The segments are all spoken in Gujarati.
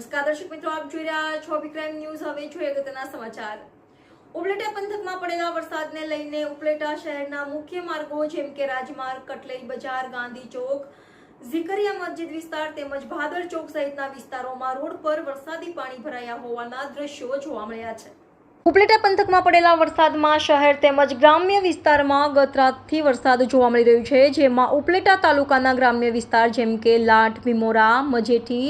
નમસ્કાર, દર્શક મિત્રો, આપ જોઈ રહ્યા છો વિક્રાઇમ ન્યૂઝ. હવે જોઈએ અગત્યના સમાચાર. ઉપલેટા પંથકમાં પડેલા વરસાદને લઈને ઉપલેટા શહેરના મુખ્ય માર્ગો જેમ કે રાજમાર્ગ, કટલેઈ બજાર, ગાંધી ચોક, ઝીકરિયા મસ્જિદ વિસ્તાર તેમજ ભાદર ચોક સહિતના વિસ્તારોમાં રોડ પર વરસાદી પાણી ભરાયા હોવાના દ્રશ્યો જોવા મળ્યા છે. ઉપલેટા પંથકમાં પડેલા વરસાદમાં શહેર તેમજ ગ્રામ્ય વિસ્તારમાં ગત રાતથી વરસાદ જોવા મળી રહ્યો છે, જેમાં ઉપલેટા તાલુકાના ગ્રામ્ય વિસ્તાર જેમ કે લાઠ ભીમોરા મજેઠી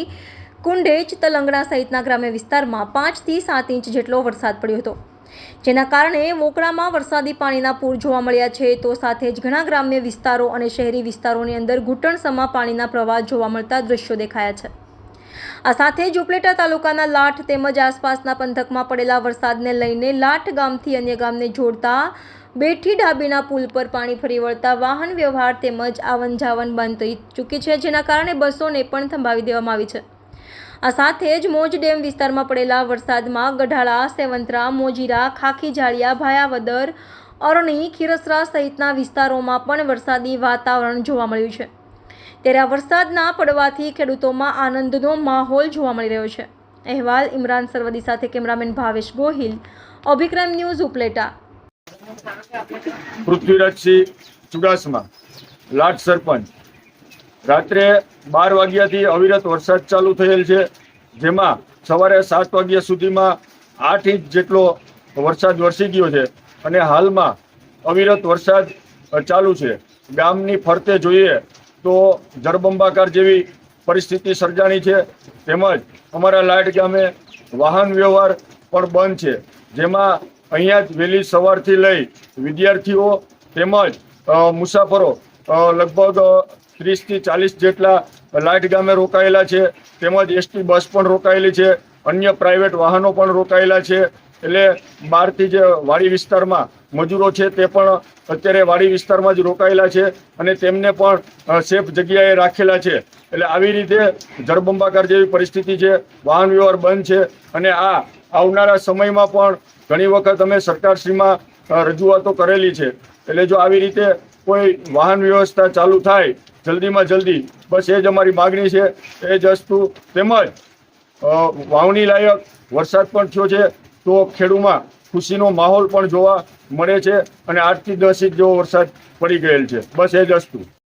કુંડેજ તલંગણા સહિતના ગ્રામ્ય વિસ્તારમાં પાંચથી સાત ઇંચ જેટલો વરસાદ પડ્યો હતો. જેના કારણે મોકળામાં વરસાદી પાણીના પૂર જોવા મળ્યા છે. તો સાથે જ ઘણા ગ્રામ્ય વિસ્તારો અને શહેરી વિસ્તારોની અંદર ઘૂંટણસમા પાણીના પ્રવાહ જોવા મળતા દ્રશ્યો દેખાયા છે. આ સાથે જ તાલુકાના લાઠ તેમજ આસપાસના પંથકમાં પડેલા વરસાદને લઈને લાઠ ગામથી અન્ય ગામને જોડતા બેઠી ડાબીના પુલ પર પાણી ફરી વળતા વાહન વ્યવહાર તેમજ આવન જાવન બંધ થઈ ચૂકી છે, જેના કારણે બસોને પણ થંભાવી દેવામાં આવી છે. આ સાથે જ મોજ ડેમ વિસ્તારમાં પડેલા વરસાદમાં ગઢાળા, સેવંતરા, મોજીરા, ખાખી જાળિયા ભાયાવદર, અરણી, ખીરસરા સહિતના વિસ્તારોમાં પણ વરસાદી વાતાવરણ જોવા મળ્યું છે. ત્યારે આ વરસાદના પડવાથી ખેડૂતોમાં આનંદનો માહોલ જોવા મળી રહ્યો છે. અહેવાલ ઇમરાન સરવદી સાથે કેમેરામેન ભાવેશ ગોહિલ, અભિક્રમ ન્યૂઝ ઉપલેટા. પૃથ્વીરાજસિંહ ચુડાસમા, લાટ સરપંચ. રાત્રે બાર વાગ્યાથી અવિરત વરસાદ ચાલુ થયેલ છે, જેમાં સવારે સાત વાગ્યા સુધીમાં આઠ ઇંચ જેટલો વરસાદ વરસી ગયો છે અને હાલમાં અવિરત વરસાદ ચાલુ છે. ગામની ફરતે જોઈએ તો જળબંબાકાર જેવી પરિસ્થિતિ સર્જાણી છે. તેમજ અમારા લાઇટ ગામે વાહન વ્યવહાર પણ બંધ છે, જેમાં અહીંયા જ વહેલી સવારથી લઈ વિદ્યાર્થીઓ તેમજ મુસાફરો લગભગ ત્રીસથી ચાલીસ જેટલા લાઇટ ગામે રોકાયેલા છે. તેમજ એસટી બસ પણ રોકાયેલી છે. અન્ય પ્રાઇવેટ વાહનો પણ રોકાયેલા છે. એટલે બહારથી જે વાડી વિસ્તારમાં મજૂરો છે તે પણ અત્યારે વાડી વિસ્તારમાં જ રોકાયેલા છે અને તેમને પણ સેફ જગ્યાએ રાખેલા છે. એટલે આવી રીતે જળબંબાકાર જેવી પરિસ્થિતિ છે. વાહન વ્યવહાર બંધ છે અને આ આવનારા સમયમાં પણ ઘણી વખત અમે સરકારશ્રીમાં રજૂઆતો કરેલી છે. એટલે જો આવી રીતે કોઈ વાહન વ્યવસ્થા ચાલુ થાય, જલ્દીમાં જલ્દી. બસ એ જ અમારી માગણી છે, એ જ વસ્તુ. તેમજ વાવણી લાયક વરસાદ પણ થયો છે, તો ખેડૂમાં ખુશીનો માહોલ પણ જોવા મળે છે અને આઠથી દસ ઇંચ જેવો વરસાદ પડી ગયેલ છે. બસ એ જ વસ્તુ.